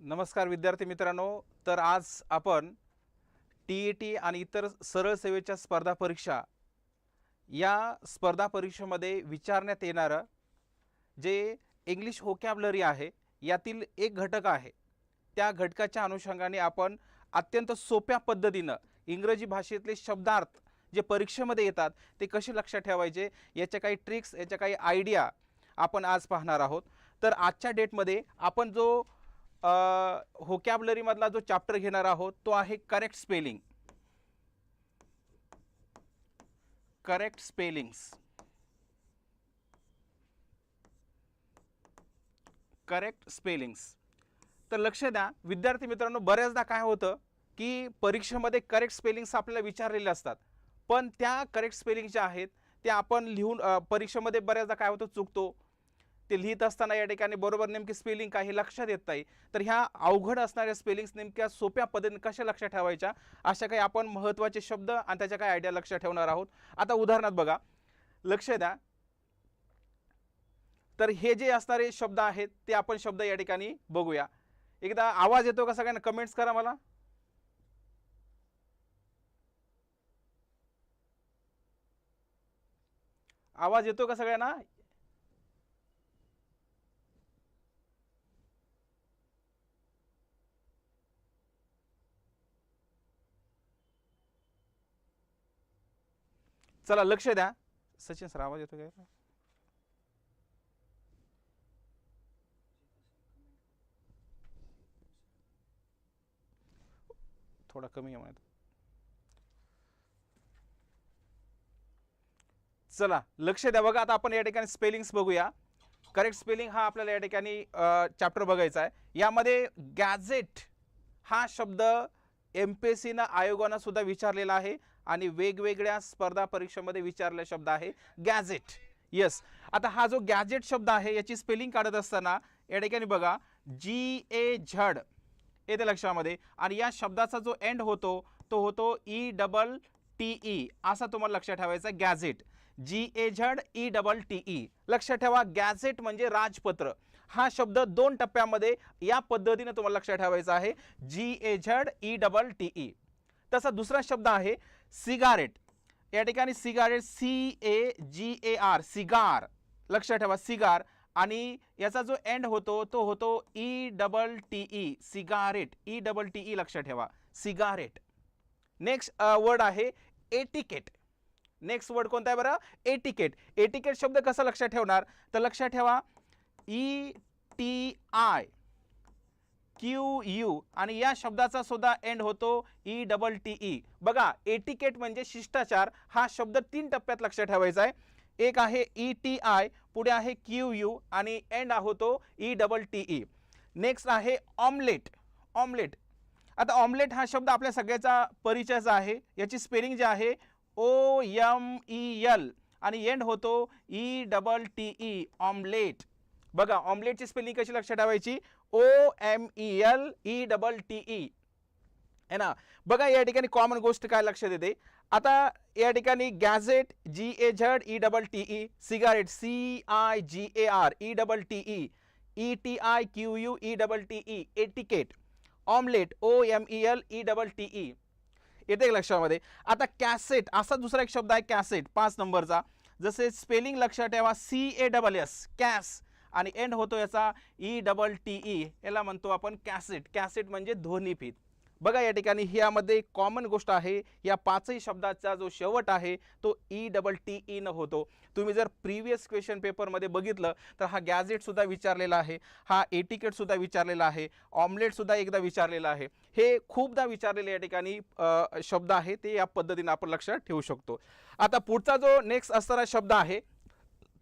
नमस्कार विद्यार्थी मित्रांनो तर आज आपण टी ई टी आणि इतर सरळ सेवेच्या स्पर्धा परीक्षा या स्पर्धा परीक्षेमध्ये विचारण्यात येणारं जे इंग्लिश होकॅबलरी आहे यातील एक घटक आहे. त्या घटकाच्या अनुषंगाने आपण अत्यंत सोप्या पद्धतीनं इंग्रजी भाषेतले शब्दार्थ जे परीक्षेमध्ये येतात ते कसे लक्षात ठेवायचे याच्या काही ट्रिक्स याच्या काही आयडिया आपण आज पाहणार आहोत. तर आजच्या डेटमध्ये आपण जो होकॅबलरीमधला जो चॅप्टर घेणार आहोत तो आहे correct spelling correct spellings correct spellings तर लक्ष द्या विद्यार्थी मित्रांनो बऱ्याचदा काय होतं की परीक्षेमध्ये करेक्ट स्पेलिंग्स आपल्याला विचारलेले असतात. पण त्या करेक्ट स्पेलिंग ज्या आहेत त्या आपण लिहून परीक्षेमध्ये बऱ्याचदा काय होतं चुकतो. ते लिहित असताना या ठिकाणी बरोबर नेमकी स्पेलिंग काही लक्षात येत नाही. तर ह्या अवघड असणाऱ्या स्पेलिंग्स नेमक्या सोप्या पद्धतीने कशा लक्षात ठेवायच्या? अशा काही आपण महत्त्वाचे शब्द आणि त्याच्या काही आयडिया लक्षात ठेवणार आहोत. आता उदाहरणार्थ बघा. लक्ष द्या. तर हे जे असणारे शब्द आहेत ते आपण शब्द या ठिकाणी बघूया. एकदा आवाज येतो का सगळ्यांना? कमेंट्स करा मला. आवाज येतो का सगळ्यांना? चला लक्ष द्या. सचिन सर आवाज येतो काय थोडा कमी आहे चला लक्ष द्या. बघा आता आपण या ठिकाणी स्पेलिंग्स बघूया. करेक्ट स्पेलिंग हा आपल्याला या ठिकाणी चॅप्टर बघायचा आहे. यामध्ये गॅझेट हा शब्द एम पी एस सीनं आयोगानं सुद्धा विचारलेला आहे. आणि वेगवेगळ्या स्पर्धा परीक्षेमध्ये विचारलेला शब्द आहे गॅझेट. येस आता हा जो गॅझेट शब्द आहे याची स्पेलिंग काढत असताना या ठिकाणी बघा जी ए झड येते लक्षामध्ये. आणि या शब्दाचा जो एंड होतो तो होतो ई डबल टी ई असा तुम्हाला लक्षात ठेवायचा gazette. G A Z E double T E लक्षात ठेवा गॅझेट म्हणजे राजपत्र. हा शब्द दोन टप्प्यामध्ये या पद्धतीने तुम्हाला लक्षात ठेवायचा आहे G A Z E double T E तसा दुसरा शब्द आहे सिगारेट. या ठिकाणी cigarette C A G A R cigar. लक्षात ठेवा सिगार. आणि याचा जो एंड होतो तो होतो E double T E cigarette. E double T E लक्षात ठेवा सिगारेट. नेक्स्ट वर्ड आहे एटिकेट. नेक्स्ट वर्ड कोणता आहे बरं? एटिकेट. एटिकेट शब्द कसा लक्षात ठेवणार? तर लक्षात ठेवा E T I Q U आणि या शब्दाचा सुद्धा एंड होतो ई डबल टी ई बघा एटिकेट म्हणजे शिष्टाचार हा शब्द तीन टप्प्यात लक्षात ठेवायचा आहे. एक आहे ई टी आय पुढे आहे क्यू यू आणि एंड होतो E double T E next आहे ऑमलेट ऑमलेट आता ऑमलेट हा शब्द आपल्या सगळ्याचा परिचयाचा आहे. याची स्पेलिंग जी आहे ओ यम ई एल आणि एंड होतो E double T E omelette बघा ऑमलेटची स्पेलिंग कशी लक्षात ठेवायची? O M E L E double T E आहे ना? बघा या ठिकाणी कॉमन गोष्ट काय लक्षात येते? आता या ठिकाणी gazette G A Z E double T E cigarette C I G A R E double T E E T I Q U E double T E etiquette omelette O M E L E double T E येते लक्षामध्ये? आता cassette असा दुसरा एक शब्द आहे cassette पाच नंबरचा. जसे स्पेलिंग लक्षात ठेवा C A double S cass आणि एंड होतो याचा ई डबल टी ई याला म्हणतो आपण कॅसेट. कॅसेट म्हणजे ध्वनीफीत बघा या ठिकाणी ह्यामध्ये कॉमन गोष्ट आहे. या पाचही शब्दाचा जो शेवट आहे तो ई डबल टी ई न होतो. तुम्ही जर प्रिव्हियस क्वेश्चन पेपरमध्ये बघितलं तर हा गॅझेटसुद्धा विचारलेला आहे. हा एटिकेटसुद्धा विचारलेला आहे. ऑमलेटसुद्धा एकदा विचारलेला आहे. हे खूपदा विचारलेले या ठिकाणी शब्द आहे. ते या पद्धतीने आपण लक्षात ठेवू शकतो. आता पुढचा जो नेक्स्ट असणारा शब्द आहे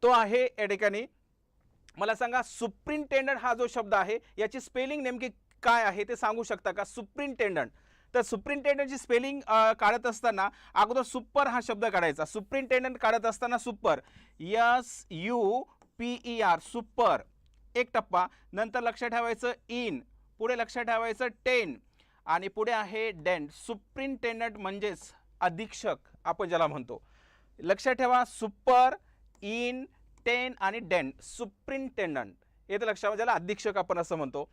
तो आहे या ठिकाणी मला सांगा सुप्रिंटेंडंट हा जो शब्द आहे याची स्पेलिंग नेमकी काय आहे ते सांगू शकता का? सुप्रिंटेंडंट. तर सुप्रिंटेंडंटची स्पेलिंग काढत असताना अगोदर सुपर हा शब्द काढायचा. सुप्रिंटेंडंट काढत असताना super S U P E R super एक टप्पा. नंतर लक्षात ठेवायचं इन. पुढे लक्षात ठेवायचं टेन. आणि पुढे आहे डेंट सुप्रिंटेंडंट म्हणजेच अधीक्षक आपण ज्याला म्हणतो. लक्षात ठेवा सुपर इन टेन आणि डेन सुप्रिंटेंडंट येथे लक्षात ज्याला अधीक्षक आपण असं म्हणतो.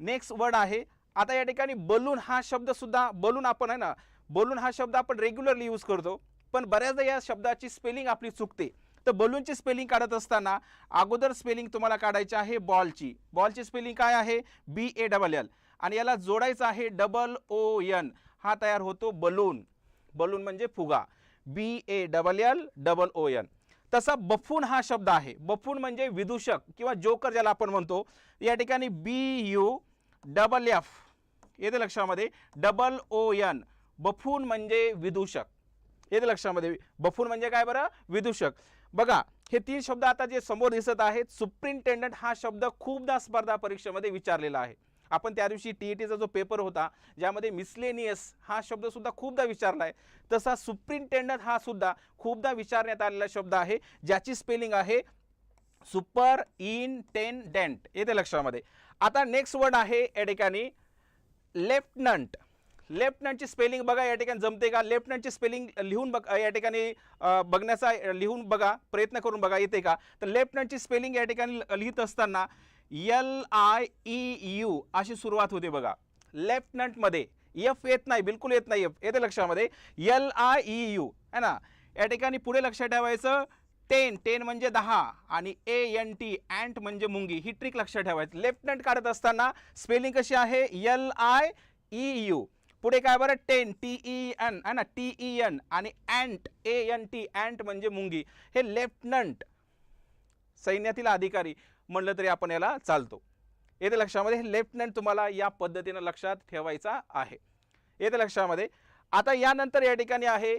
नेक्स्ट वर्ड आहे आता या ठिकाणी बलून हा शब्द सुद्धा बलून आपण आहे ना बलून हा शब्द आपण रेग्युलरली यूज करतो. पण बऱ्याचदा या शब्दाची स्पेलिंग आपली चुकते. तर बलूनची स्पेलिंग काढत असताना अगोदर स्पेलिंग तुम्हाला काढायची आहे बॉलची बॉलची स्पेलिंग काय आहे? बी ए डबल एल आणि याला जोडायचं आहे डबल ओ एन हा तयार होतो बलून बलून म्हणजे फुगा. B A double L double O N तसा बफून हा शब्द आहे. बफून म्हणजे विदूषक किंवा जोकर ज्याला आपण म्हणतो. या ठिकाणी बी यू डबल एफ येते लक्षामध्ये. डबल ओ एन बफून म्हणजे विदूषक. येते लक्षामध्ये. बफून म्हणजे काय बरं? विदूषक. बघा हे तीन शब्द आता जे समोर दिसत आहेत सुप्रिंटेंडंट हा शब्द खूपदा स्पर्धा परीक्षेमध्ये विचारलेला आहे. आपण त्या दिवशी टी ई टीचा जो पेपर होता ज्यामध्ये मिसलेनियस हा शब्दसुद्धा खूपदा विचारला आहे तसा सुप्रिंटेंडंट हा सुद्धा खूपदा विचारण्यात आलेला शब्द आहे ज्याची स्पेलिंग आहे सुपर इंटेंडेंट येते लक्षामध्ये. आता नेक्स्ट वर्ड आहे या ठिकाणी लेफ्टनंट. लेफ्टनंटची स्पेलिंग बघा या ठिकाणी जमते का? लेफ्टनंटची स्पेलिंग लिहून बघ या ठिकाणी बघण्याचा लिहून बघा प्रयत्न करून बघा येते का? तर लेफ्टनंटची स्पेलिंग या ठिकाणी लिहित असताना एल आय ई यू अशी सुरुवात होते बघा. लेफ्टनंटमध्ये एफ येत नाही बिलकुल येत नाही एफ. येते लक्षामध्ये. एल आय ई यू है ना? या ठिकाणी पुढे लक्षात ठेवायचं टेन. टेन म्हणजे दहा आणि ए एन टी अँट म्हणजे मुंगी. ही ट्रिक लक्षात ठेवायची. लेफ्टनंट काढत असताना स्पेलिंग कशी आहे? L I E U. पुढे काय बरं? टेन. टी ई एन आहे ना? टी ई एन आणि ant A N T ant म्हणजे मुंगी. हे लेफ्टनंट सैन्यातील अधिकारी म्हणलं तरी आपण याला चालतो. येते लक्षामध्ये हे लेफ्टनंट तुम्हाला या पद्धतीनं लक्षात ठेवायचा आहे. येते लक्षामध्ये आता यानंतर या ठिकाणी आहे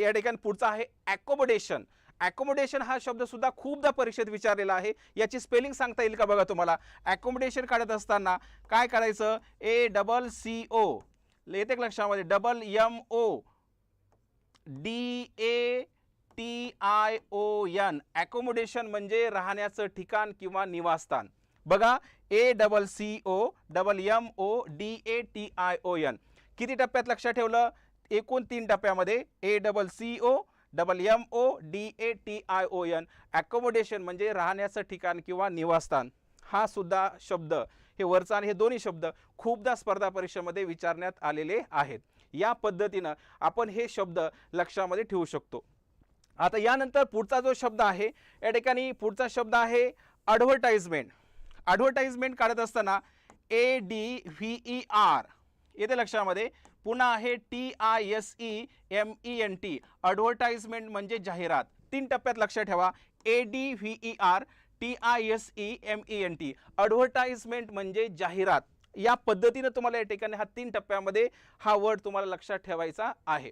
या ठिकाणी पुढचा आहे ॲकोमोडेशन ॲकोमोडेशन हा शब्दसुद्धा खूपदा परीक्षेत विचारलेला आहे. याची स्पेलिंग सांगता येईल का बघा तुम्हाला? ॲकोमोडेशन काढत असताना काय करायचं? ए डबल सी ओ येते लक्षामध्ये double M O D A T I O N accommodation म्हणजे राहण्याचं ठिकाण किंवा निवासस्थान. बघा A double C O double M O D A T I O N किती टप्प्यात लक्षात ठेवलं? एकूण तीन टप्प्यामध्ये A double C O double M O D A T I O N accommodation म्हणजे राहण्याचं ठिकाण किंवा निवासस्थान. हा सुद्धा शब्द हे वरचा आणि हे दोन्ही शब्द खूपदा स्पर्धा परीक्षेमध्ये विचारण्यात आलेले आहेत. या पद्धतीनं आपण हे शब्द लक्षामध्ये ठेवू शकतो. आता यानंतर पुढचा जो शब्द आहे या ठिकाणी पुढचा शब्द आहे ॲडव्हर्टाइजमेंट ॲडव्हर्टाइजमेंट काढत असताना A D V E R येते लक्षामध्ये पुन्हा आहे T I S E M E N T advertisement म्हणजे जाहिरात. तीन टप्प्यात लक्ष ठेवा A D V E R T I S E M E N T advertisement म्हणजे जाहिरात. या पद्धतीनं तुम्हाला या ठिकाणी हा तीन टप्प्यामध्ये हा वर्ड तुम्हाला लक्षात ठेवायचा आहे.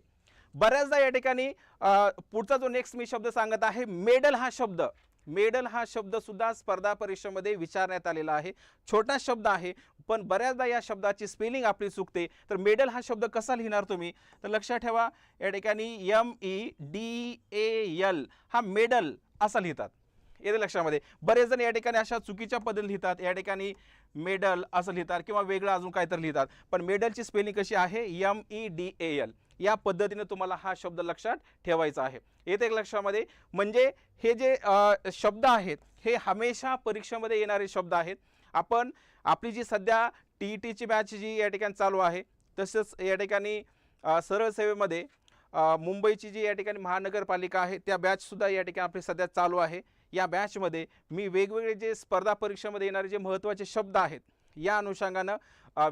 बऱ्याचदा या ठिकाणी पुढचा जो नेक्स्ट मी शब्द सांगत आहे मेडल हा शब्द. मेडल हा शब्द सुद्धा स्पर्धा परीक्षेमध्ये विचारण्यात आलेला आहे. छोटा शब्द आहे पण बऱ्याचदा या शब्दाची स्पेलिंग आपली चुकते. तर मेडल हा शब्द कसा लिहिणार तुम्ही? तर लक्षात ठेवा या ठिकाणी M E D A L हा मेडल असा लिहितात. येते लक्षामध्ये. बरेच जण या ठिकाणी अशा चुकीच्या पद्धतीने लिहितात. या ठिकाणी मेडल असं लिहितात किंवा वेगळं अजून काहीतरी लिहितात. पण मेडलची स्पेलिंग कशी आहे? M E D A L या पद्धतीने तुम्हाला हा शब्द लक्षात ठेवायचा आहे. येते लक्षामध्ये. म्हणजे हे जे शब्द आहेत हे हमेशा परीक्षेमध्ये येणारे शब्द आहेत. आपण आपली जी सध्या टी ई टीची बॅच जी या ठिकाणी चालू आहे तसंच या ठिकाणी सरळ सेवेमध्ये मुंबईची जी या ठिकाणी महानगरपालिका आहे त्या बॅचसुद्धा या ठिकाणी आपली सध्या चालू आहे. या बॅचमध्ये मी वेगवेगळे जे स्पर्धा परीक्षेमध्ये येणारे जे महत्त्वाचे शब्द आहेत या अनुषंगानं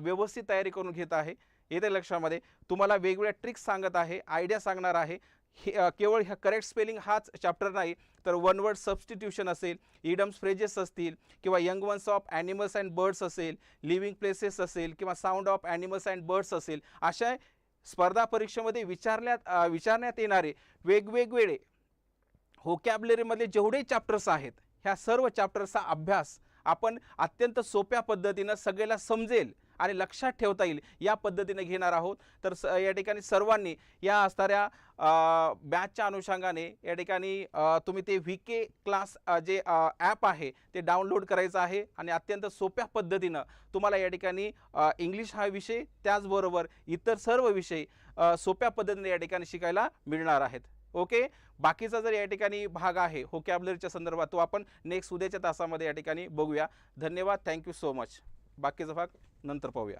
व्यवस्थित तयारी करून घेत आहे. येते लक्षामध्ये. तुम्हाला वेगवेगळ्या ट्रिक्स सांगत आहे आयडिया सांगणार आहे. हे केवळ ह्या करेक्ट स्पेलिंग हाच चॅप्टर नाही तर वन वर्ड सबस्टिट्यूशन असेल इडम्स फ्रेजेस असतील किंवा young ones of animals and birds असेल लिव्हिंग प्लेसेस असेल किंवा sound of animals and birds असेल अशा स्पर्धा परीक्षेमध्ये विचारण्यात विचारण्यात येणारे वेगवेगळे होकॅबलरीमधले जेवढे चॅप्टर्स आहेत ह्या सर्व चॅप्टर्सचा अभ्यास आपण अत्यंत सोप्या पद्धतीनं सगळ्याला समजेल आणि लक्षात ठेवता येईल. या पद्धतीने घेणार आहोत. तर स या ठिकाणी सर्वांनी या असणाऱ्या बॅचच्या अनुषंगाने या ठिकाणी तुम्ही ते व्ही के क्लास जे ॲप आहे ते डाउनलोड करायचं आहे आणि अत्यंत सोप्या पद्धतीनं तुम्हाला या ठिकाणी इंग्लिश हा विषय त्याचबरोबर इतर सर्व विषय सोप्या पद्धतीने या ठिकाणी शिकायला मिळणार आहेत. ओके? बाकीचा जर या ठिकाणी भाग आहे होकॅबलरीच्या संदर्भात तो आपण नेक्स्ट उद्याच्या तासामध्ये या ठिकाणी बघूया. धन्यवाद. थँक्यू सो मच बाकीचा भाग नंतर पाहूया.